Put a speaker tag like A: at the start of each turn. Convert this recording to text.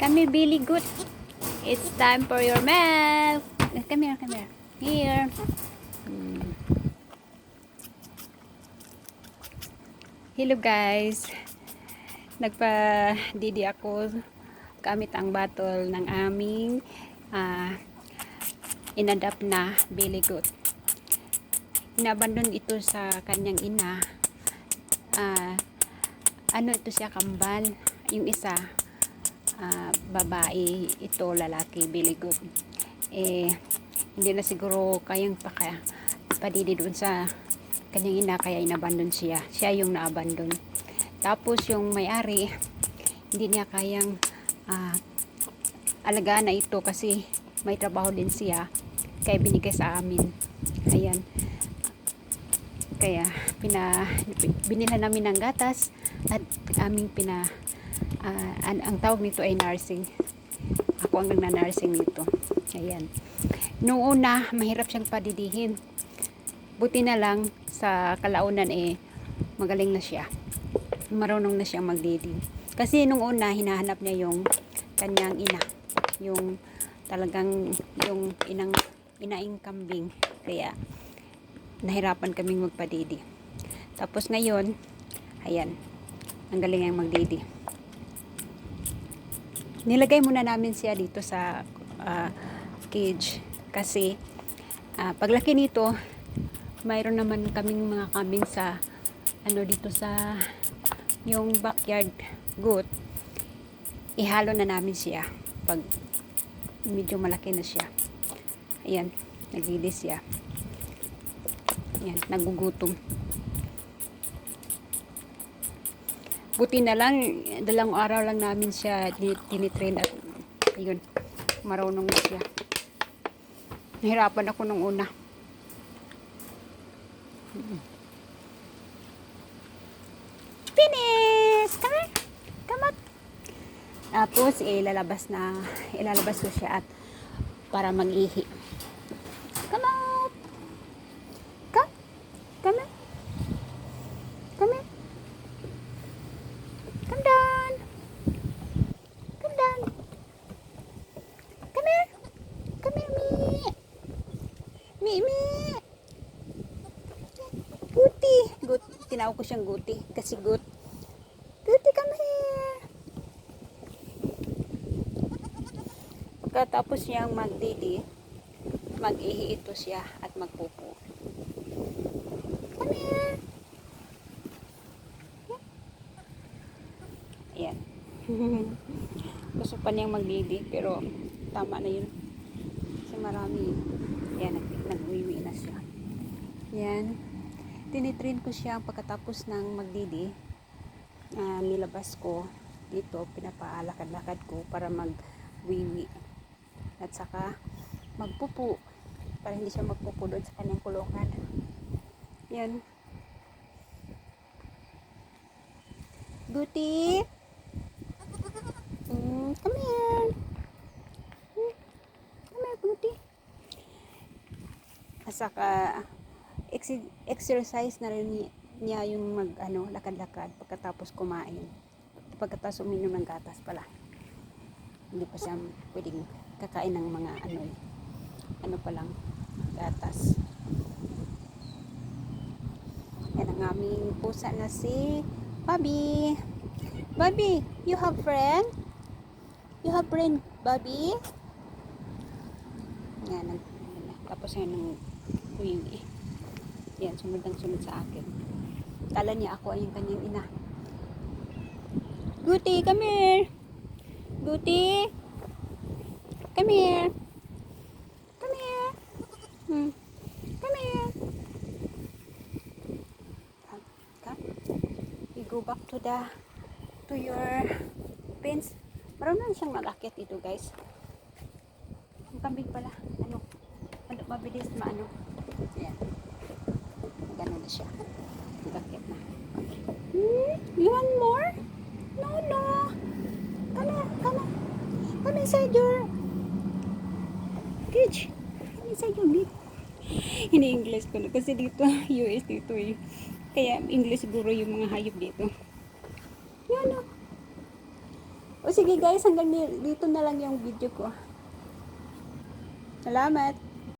A: Come here, Billy Good. It's time for your milk. Come here, come here. Here. Hello guys. Nagpa-didi ako gamit ang bottle ng aming ah, inadapt na Billy Goat. Inabandon ito sa kanyang ina. Ah, ano ito siya kambal. Yung isa, ah, babae, ito lalaki, Billy Goat. Eh, hindi na siguro kayang paka, padidi doon sa kanyang ina, kaya inabandon siya. Siya yung naabandon. Tapos yung may-ari, hindi niya kayang ah, alagaan na ito kasi may trabaho din siya. Kaya binigay sa amin. Ayan. Kaya pina, binila namin ng gatas at aming pina ah, an- ang tawag nito ay nursing. Ako ang nagna-nursing nito. Ayan. Noong una, mahirap siyang padidihin. Buti na lang sa kalaunan eh magaling na siya. Marunong na siyang magdidi. Kasi nung una hinahanap niya yung kanyang ina, yung talagang yung inang inaing kambing. Kaya nahirapan kaming magpadidi. Tapos ngayon, ayan, ang galing ang magdidi. Nilagay muna namin siya dito sa ah, cage kasi ah, paglaki nito, mayroon naman kaming mga kambing sa ano dito sa yung backyard goat. Ihalo na namin siya pag medyo malaki na siya. Ayan, naglilis siya. Ayan, nagugutom. Buti na lang, dalang araw lang namin siya tinitrain at ayun, marunong na siya. Nahirapan ako nung una. Finish! Come here! Come up! Tapos, ilalabas na, ilalabas ko siya at para mag-ihi. Come out! Come! Come here! Come here! Come down! Come down! Come here! Come here, me! Me! Guti! Gut, tinawag ko siyang Guti kasi Gut. Guti, come here! Pagkatapos niyang magdidi, mag-ihi ito siya at magpupo. Come here! Ayan. Gusto pa niyang magdidi pero tama na yun. Kasi marami. Ayan, nag nag-uwi na siya. Ayan. Tinitrain ko siya pagkatapos ng magdidi. ah, nilabas ko dito, pinapaalakad-lakad ko para mag-wiwi. At saka magpupo para hindi siya magpupo doon sa kanyang kulungan. Yan. Guti! Mm, come here. Hmm, Come here, Guti. At saka, ex- exercise na rin ni- niya yung mag, ano, lakad-lakad pagkatapos kumain. Pagkatapos uminom ng gatas pala. Hindi pa siya pwedeng kakain ng mga ano, eh, ano pa lang, gatas. Yan ang aming pusa na si Bobby. Bobby, you have friend? You have friend, Bobby? Yan, tapos yan ng uwi. Yan, sunod ang sunod sa akin. Kala niya ako ay yung kanyang ina. Guti, come here. Guti. Come here. Come here. Hmm. Come here. Come, come. You go back to the to your fence. Marunong siyang mag-akit dito, guys. Ang kambing pala, ano, ano mabilis maano. Ayan. Gano'n na siya. Nag-akit na. Hmm? You want more? No, no. Come here, come here. Come inside your cage. Come inside your bed. Ini-English ko na. Kasi dito, US dito eh. Kaya English siguro yung mga hayop dito. Yan o. O sige guys, hanggang dito na lang yung video ko. Salamat!